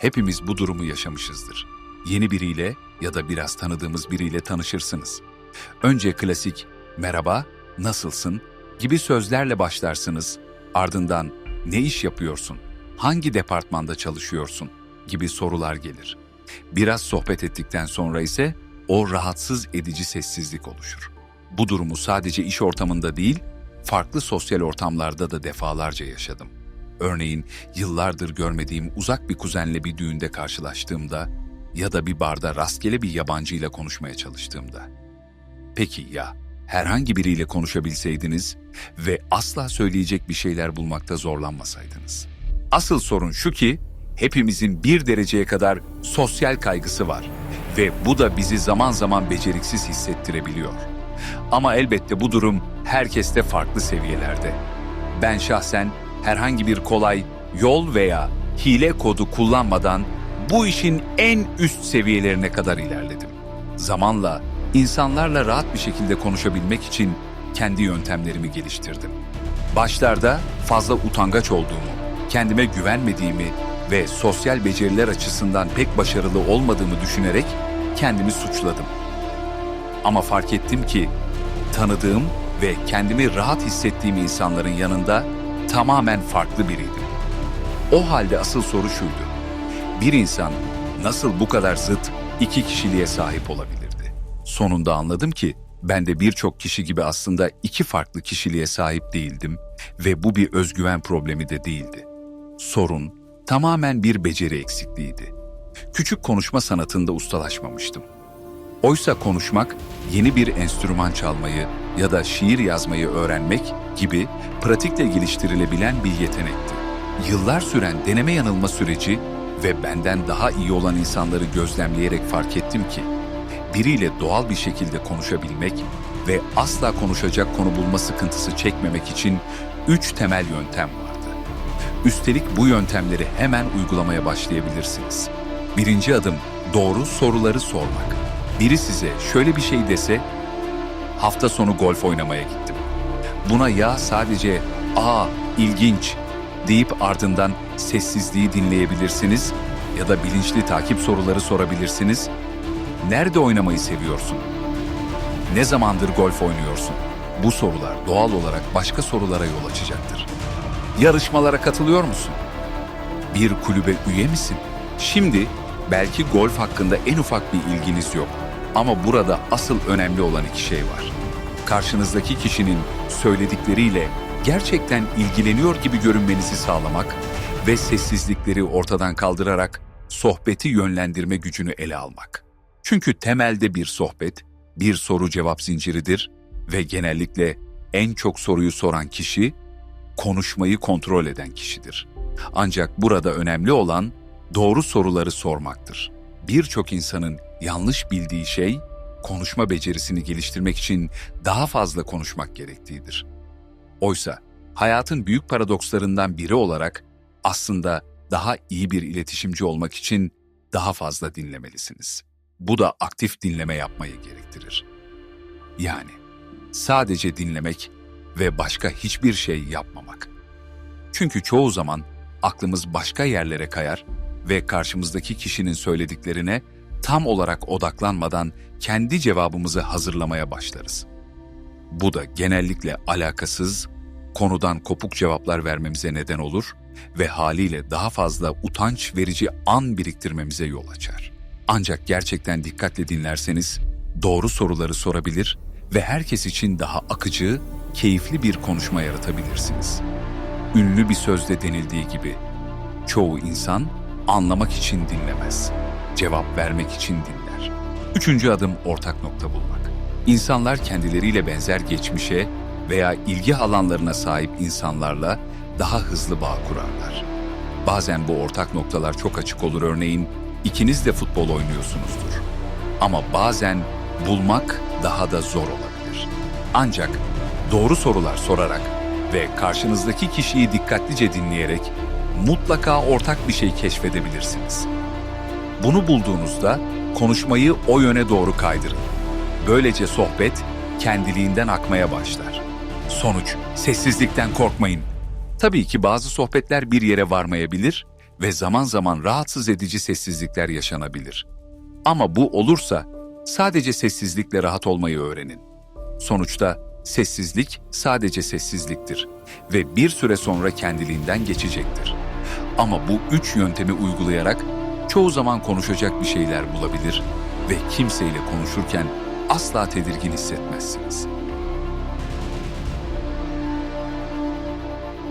Hepimiz bu durumu yaşamışızdır. Yeni biriyle ya da biraz tanıdığımız biriyle tanışırsınız. Önce klasik merhaba, nasılsın gibi sözlerle başlarsınız. Ardından ne iş yapıyorsun, hangi departmanda çalışıyorsun gibi sorular gelir. Biraz sohbet ettikten sonra ise o rahatsız edici sessizlik oluşur. Bu durumu sadece iş ortamında değil, farklı sosyal ortamlarda da defalarca yaşadım. Örneğin yıllardır görmediğim uzak bir kuzenle bir düğünde karşılaştığımda ya da bir barda rastgele bir yabancıyla konuşmaya çalıştığımda. Peki ya herhangi biriyle konuşabilseydiniz ve asla söyleyecek bir şeyler bulmakta zorlanmasaydınız? Asıl sorun şu ki hepimizin bir dereceye kadar sosyal kaygısı var ve bu da bizi zaman zaman beceriksiz hissettirebiliyor. Ama elbette bu durum herkeste farklı seviyelerde. Ben şahsen herhangi bir kolay yol veya hile kodu kullanmadan bu işin en üst seviyelerine kadar ilerledim. Zamanla insanlarla rahat bir şekilde konuşabilmek için kendi yöntemlerimi geliştirdim. Başlarda fazla utangaç olduğumu, kendime güvenmediğimi ve sosyal beceriler açısından pek başarılı olmadığımı düşünerek kendimi suçladım. Ama fark ettim ki tanıdığım ve kendimi rahat hissettiğim insanların yanında tamamen farklı biriydim. O halde asıl soru şuydu. Bir insan nasıl bu kadar zıt iki kişiliğe sahip olabilirdi? Sonunda anladım ki ben de birçok kişi gibi aslında iki farklı kişiliğe sahip değildim ve bu bir özgüven problemi de değildi. Sorun tamamen bir beceri eksikliğiydi. Küçük konuşma sanatında ustalaşmamıştım. Oysa konuşmak, yeni bir enstrüman çalmayı ya da şiir yazmayı öğrenmek gibi pratikle geliştirilebilen bir yetenekti. Yıllar süren deneme yanılma süreci ve benden daha iyi olan insanları gözlemleyerek fark ettim ki, biriyle doğal bir şekilde konuşabilmek ve asla konuşacak konu bulma sıkıntısı çekmemek için üç temel yöntem vardı. Üstelik bu yöntemleri hemen uygulamaya başlayabilirsiniz. Birinci adım doğru soruları sormak. Biri size şöyle bir şey dese, hafta sonu golf oynamaya gittim. Buna ya sadece ''Aa, ilginç'' deyip ardından sessizliği dinleyebilirsiniz ya da bilinçli takip soruları sorabilirsiniz. Nerede oynamayı seviyorsun? Ne zamandır golf oynuyorsun? Bu sorular doğal olarak başka sorulara yol açacaktır. Yarışmalara katılıyor musun? Bir kulübe üye misin? Şimdi belki golf hakkında en ufak bir ilginiz yok. Ama burada asıl önemli olan iki şey var. Karşınızdaki kişinin söyledikleriyle gerçekten ilgileniyor gibi görünmenizi sağlamak ve sessizlikleri ortadan kaldırarak sohbeti yönlendirme gücünü ele almak. Çünkü temelde bir sohbet, bir soru cevap zinciridir ve genellikle en çok soruyu soran kişi konuşmayı kontrol eden kişidir. Ancak burada önemli olan doğru soruları sormaktır. Birçok insanın yanlış bildiği şey konuşma becerisini geliştirmek için daha fazla konuşmak gerektiğidir. Oysa hayatın büyük paradokslarından biri olarak aslında daha iyi bir iletişimci olmak için daha fazla dinlemelisiniz. Bu da aktif dinleme yapmayı gerektirir. Yani sadece dinlemek ve başka hiçbir şey yapmamak. Çünkü çoğu zaman aklımız başka yerlere kayar ve karşımızdaki kişinin söylediklerine tam olarak odaklanmadan kendi cevabımızı hazırlamaya başlarız. Bu da genellikle alakasız, konudan kopuk cevaplar vermemize neden olur ve haliyle daha fazla utanç verici an biriktirmemize yol açar. Ancak gerçekten dikkatle dinlerseniz doğru soruları sorabilir ve herkes için daha akıcı, keyifli bir konuşma yaratabilirsiniz. Ünlü bir sözde denildiği gibi, çoğu insan anlamak için dinlemez, cevap vermek için dinler. Üçüncü adım ortak nokta bulmak. İnsanlar kendileriyle benzer geçmişe veya ilgi alanlarına sahip insanlarla daha hızlı bağ kurarlar. Bazen bu ortak noktalar çok açık olur örneğin ikiniz de futbol oynuyorsunuzdur. Ama bazen bulmak daha da zor olabilir. Ancak doğru sorular sorarak ve karşınızdaki kişiyi dikkatlice dinleyerek mutlaka ortak bir şey keşfedebilirsiniz. Bunu bulduğunuzda konuşmayı o yöne doğru kaydırın. Böylece sohbet kendiliğinden akmaya başlar. Sonuç, sessizlikten korkmayın. Tabii ki bazı sohbetler bir yere varmayabilir ve zaman zaman rahatsız edici sessizlikler yaşanabilir. Ama bu olursa sadece sessizlikle rahat olmayı öğrenin. Sonuçta sessizlik sadece sessizliktir ve bir süre sonra kendiliğinden geçecektir. Ama bu üç yöntemi uygulayarak çoğu zaman konuşacak bir şeyler bulabilir ve kimseyle konuşurken asla tedirgin hissetmezsiniz.